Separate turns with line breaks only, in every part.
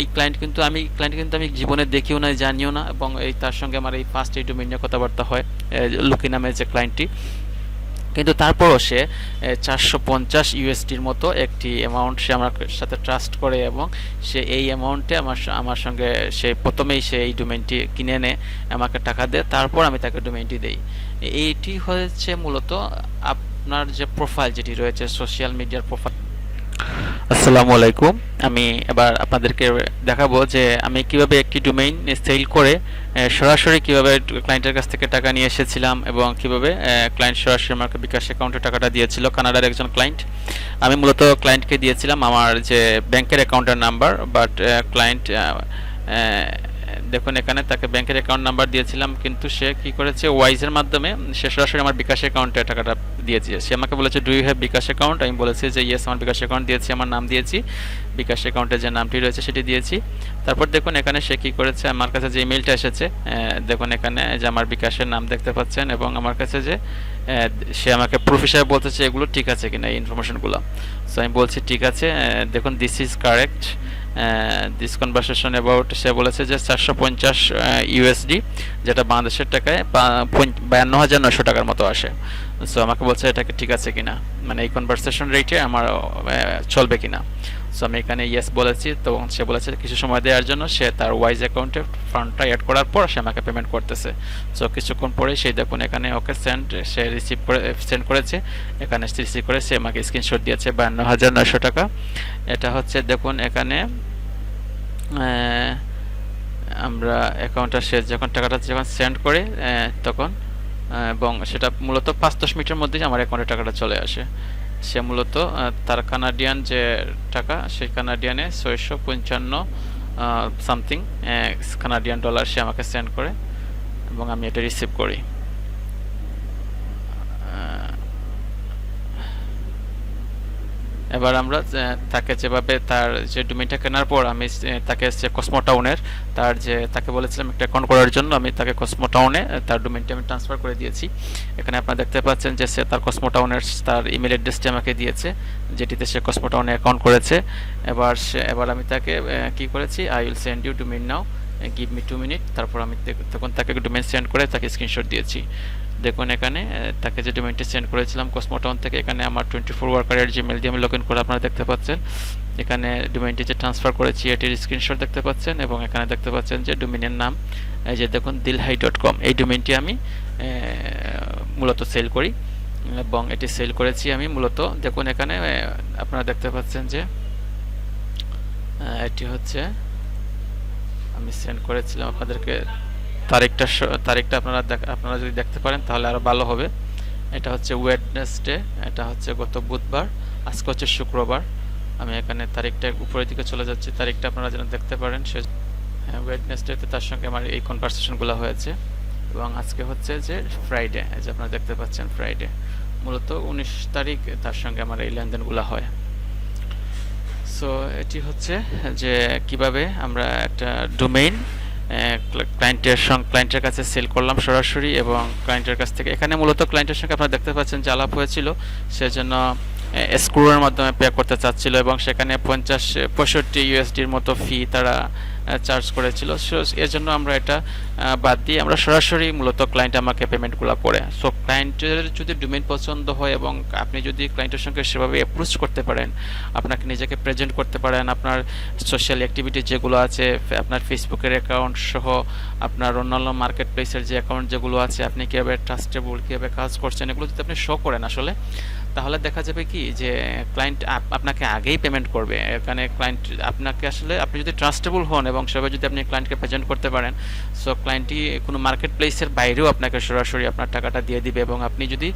এই ক্লায়েন্ট কিন্তু আমি ক্লায়েন্ট কিন্তু আমি জীবনে দেখিও না জানিও না এবং এই তার সঙ্গে আমার এই ফার্স্ট এই ডোমেন নিয়ে কথাবার্তা হয় লুকি নামের যে ক্লায়েন্টটি কিন্তু তারপরও সে চারশো পঞ্চাশ ইউএসডির মতো একটি অ্যামাউন্ট সে আমার সাথে ট্রাস্ট করে এবং সে এই অ্যামাউন্টে আমার আমার সঙ্গে সে প্রথমেই সে এই ডোমেনটি কিনে এনে আমাকে টাকা দেয়, তারপর আমি তাকে ডোমেনটি দেই। এইটি হয়েছে মূলত আপনার যে প্রোফাইল যেটি রয়েছে সোশ্যাল মিডিয়ার প্রোফাইল আসসালামু আলাইকুম। আমি এবার আপনাদেরকে দেখাবো যে আমি কীভাবে একটি ডোমেইন সেল করে সরাসরি কীভাবে ক্লায়েন্টের কাছ থেকে টাকা নিয়ে এসেছিলাম এবং কীভাবে ক্লায়েন্ট সরাসরি আমাকে বিকাশ অ্যাকাউন্টে টাকাটা দিয়েছিল, কানাডার একজন ক্লায়েন্ট আমি মূলত ক্লায়েন্টকে দিয়েছিলাম আমার যে ব্যাংকের অ্যাকাউন্টের নাম্বার বাট ক্লায়েন্ট দেখুন, এখানে তাকে ব্যাংকের অ্যাকাউন্ট নাম্বার দিয়েছিলাম, কিন্তু সে কি করেছে? ওয়াইজের মাধ্যমে সে সরাসরি আমার বিকাশ অ্যাকাউন্টে টাকাটা দিয়েছে। সে আমাকে বলেছে do you have bKash account আমি বলেছি যে ইয়েস আমার বিকাশ অ্যাকাউন্ট দিয়েছি, আমার নাম দিয়েছি। বিকাশ অ্যাকাউন্টে যে নামটি রয়েছে, সেটি দিয়েছি। তারপর দেখুন, এখানে সে কি করেছে? আমার কাছে যে ইমেলটা এসেছে দেখুন এখানে যে আমার বিকাশের নাম দেখতে পাচ্ছেন এবং আমার কাছে যে সে আমাকে প্রুফ হিসাবে বলতেছে এগুলো ঠিক আছে কিনা এই ইনফরমেশনগুলো সো আমি বলছি, ঠিক আছে দেখুন this is correct this conversation about সে বলেছে যে চারশো পঞ্চাশ ইউএসডি যেটা বাংলাদেশের টাকায় বায়ান্ন হাজার নশো টাকার মতো আসে। সো আমাকে বলছে, এটাকে ঠিক আছে কিনা? মানে এই কনভারসেশন রেটে আমার চলবে কিনা? সো আমি এখানে ইয়েস বলেছি। তো, সে বলেছে, কিছু সময় দেওয়ার জন্য সে তার ওয়াইজ অ্যাকাউন্টে ফান্ডটা অ্যাড করার পর সে আমাকে পেমেন্ট করতেছে। সো কিছুক্ষণ পরে সেই দেখুন, এখানে ওকে সেন্ড সে রিসিভ করে সেন্ড করেছে। এখানে রিসিভ করে, সে আমাকে স্ক্রিনশট দিয়েছে বায়ান্ন হাজার নশো টাকা। এটা হচ্ছে, দেখুন, এখানে আমরা অ্যাকাউন্টটা সে যখন টাকাটা যখন সেন্ড করে তখন এবং সেটা মূলত পাঁচ দশ মিনিটের মধ্যেই আমার অ্যাকাউন্টে টাকাটা চলে আসে। সে মূলত তার কানাডিয়ান যে টাকা, সেই কানাডিয়ানে ছয়শো পঞ্চান্ন সামথিং কানাডিয়ান ডলার সে আমাকে সেন্ড করে এবং আমি এটা রিসিভ করি। এবার আমরা তাকে যেভাবে তার যে ডোমেইনটা কেনার পর আমি তাকে যে কসমো টাউনের তার যে, তাকে বলেছিলাম একটা অ্যাকাউন্ট করার জন্য, আমি তাকে কসমো টাউনে তার ডোমেইনটা আমি ট্রান্সফার করে দিয়েছি। এখানে আপনারা দেখতে পাচ্ছেন যে সে তার কসমো টাউনের তার ইমেল অ্যাড্রেসটি আমাকে দিয়েছে, যেটিতে সে কসমো টাউনে অ্যাকাউন্ট করেছে। এবার সে, এবার আমি তাকে কি করেছি? I will send you domain now give me two minute তারপর আমি তখন তাকে ডোমেইন সেন্ড করে তাকে স্ক্রিনশট দিয়েছি। দেখুন এখানে তাকে যে ডোমেনটি সেন্ড করেছিলাম কসমোটাউন থেকে এখানে আমার টোয়েন্টি ফোর ওয়ার্কারের জিমেল দিয়ে আমি লগ ইন করে আপনারা দেখতে পাচ্ছেন। এখানে ডোমেনটি যে ট্রান্সফার করেছি এটির স্ক্রিনশট দেখতে পাচ্ছেন এবং এখানে দেখতে পাচ্ছেন যে ডোমেইনের নাম, এই যে দেখুন দিলহাই ডট কম এই ডোমেইনটি আমি মূলত সেল করি এবং এটি সেল করেছি আমি মূলত। দেখুন এখানে আপনারা দেখতে পাচ্ছেন যে এটি হচ্ছে আমি সেন্ড করেছিলাম আপনাদেরকে। তারিখটা তারিখটা আপনারা আপনারা যদি দেখতে পারেন তাহলে আরও ভালো হবে। এটা হচ্ছে ওয়েডনেসডে এটা হচ্ছে গত বুধবার, আজকে হচ্ছে শুক্রবার। আমি এখানে তারিখটা উপরের দিকে চলে যাচ্ছি, তারিখটা আপনারা যেন দেখতে পারেন। সে হ্যাঁ ওয়েডনেসডেতে তার সঙ্গে আমার এই কনভারসেশনগুলো হয়েছে। এবং আজকে হচ্ছে যে ফ্রাইডে যে আপনারা দেখতে পাচ্ছেন ফ্রাইডে মূলত উনিশ তারিখ তার সঙ্গে আমার এই লেনদেনগুলো হয়। সো এটি হচ্ছে যে কীভাবে আমরা একটা ডোমেইন ক্লায়েন্টের সঙ্গে ক্লায়েন্টের কাছে সেল করলাম সরাসরি এবং ক্লায়েন্টের কাছ থেকে। এখানে মূলত ক্লায়েন্টের সঙ্গে আপনারা দেখতে পাচ্ছেন যে আলাপ হয়েছিল, সেজন্য স্ক্রুয়ের মাধ্যমে পে করতে চাচ্ছিল এবং সেখানে পঞ্চাশ, পঁয়ষট্টি ইউএসডির মতো ফি তারা চার্জ করেছিল। সো এর জন্য আমরা এটা বাদ দিয়ে আমরা সরাসরি মূলত ক্লায়েন্ট আমাকে পেমেন্টগুলো করে। সো ক্লায়েন্টের যদি ডোমেইন পছন্দ হয় এবং আপনি যদি ক্লায়েন্টের সঙ্গে সেভাবে অ্যাপ্রোচ করতে পারেন, আপনাকে নিজেকে প্রেজেন্ট করতে পারেন, আপনার সোশ্যাল অ্যাক্টিভিটি যেগুলো আছে, আপনার ফেসবুকের অ্যাকাউন্ট সহ আপনার অন্যান্য মার্কেট প্লেসের যে অ্যাকাউন্ট যেগুলো আছে, আপনি কীভাবে ট্রাস্টেবল কীভাবে কাজ করছেন, এগুলো যদি আপনি শো করেন আসলে, তাহলে দেখা যাবে কি যে ক্লায়েন্ট আপনাকে আগেই পেমেন্ট করবে। এখানে ক্লায়েন্ট আপনাকে আসলে, আপনি যদি ট্রাস্টেবল হন এবং সেভাবে যদি আপনি ক্লায়েন্টকে প্রেজেন্ট করতে পারেন সো ক্লায়েন্টই কোনো মার্কেট প্লেসের বাইরেও আপনাকে সরাসরি আপনার টাকাটা দিয়ে দিবে এবং আপনি যদি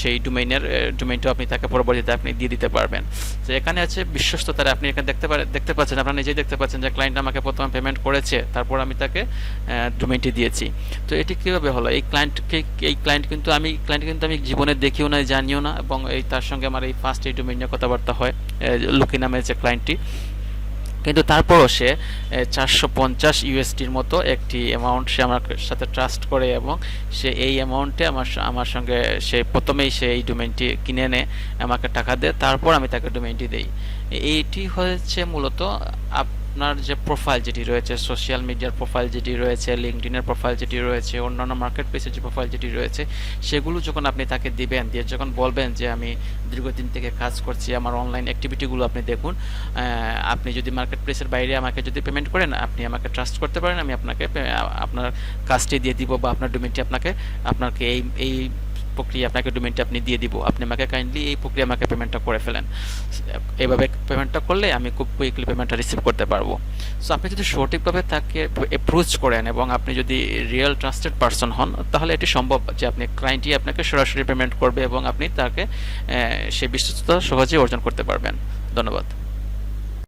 সেই ডোমেইনের ডোমেইনটাও আপনি তাকে পরবর্তীতে আপনি দিয়ে দিতে পারবেন। তো এখানে আছে বিশ্বস্ততার, আপনি এখানে দেখতে পারেন দেখতে পাচ্ছেন, আপনারা নিজেই দেখতে পাচ্ছেন যে ক্লায়েন্ট আমাকে প্রথমে পেমেন্ট করেছে, তারপর আমি তাকে ডোমেইনটি দিয়েছি। তো এটি কীভাবে হলো? এই ক্লায়েন্টকে এই ক্লায়েন্ট কিন্তু আমি ক্লায়েন্ট কিন্তু আমি জীবনে দেখিও না, জানিও না এবং এই তার সঙ্গে আমার এই ফার্স্ট এই ডোমেইন নিয়ে কথাবার্তা হয় লুকি নামের যে ক্লায়েন্টটি কিন্তু তারপরও সে চারশো পঞ্চাশ ইউএসডির মতো একটি অ্যামাউন্ট সে আমার সাথে ট্রাস্ট করে এবং সে এই অ্যামাউন্টে আমার আমার সঙ্গে সে প্রথমেই সে এই ডোমেনটি কিনে এনে আমাকে টাকা দেয়, তারপর আমি তাকে ডোমেনটি দেই। এইটি হচ্ছে মূলত আপ আপনার যে প্রোফাইল যেটি রয়েছে সোশ্যাল মিডিয়ার প্রোফাইল যেটি রয়েছে লিঙ্কডিনের প্রোফাইল যেটি রয়েছে, অন্যান্য মার্কেট প্লেসের যে প্রোফাইল যেটি রয়েছে, সেগুলো যখন আপনি তাকে দিবেন, দিয়ে যখন বলবেন যে আমি দীর্ঘদিন থেকে কাজ করছি, আমার অনলাইন অ্যাক্টিভিটিগুলো আপনি দেখুন আপনি যদি মার্কেট প্লেসের বাইরে আমাকে যদি পেমেন্ট করেন, আপনি আমাকে ট্রাস্ট করতে পারেন, আমি আপনাকে আপনার কাজটি দিয়ে দিব বা আপনার ডোমেনটি আপনাকে আপনাকে এই এই প্রক্রিয়া আপনাকে ডোমেনটি আপনি দিয়ে দিব। আপনি আমাকে কাইন্ডলি এই প্রক্রিয়া আমাকে পেমেন্টটা করে ফেলেন। এভাবে পেমেন্টটা করলে আমি খুব কুইকলি পেমেন্টটা রিসিভ করতে পারব। সো আপনি যদি সঠিকভাবে তাকে অ্যাপ্রোচ করেন এবং আপনি যদি রিয়েল ট্রাস্টেড পারসন হন, তাহলে এটি সম্ভব যে আপনি ক্লায়েন্টই আপনাকে সরাসরি পেমেন্ট করবে এবং আপনি তাকে সেই বিশ্বস্ততা সহজেই অর্জন করতে পারবেন। ধন্যবাদ।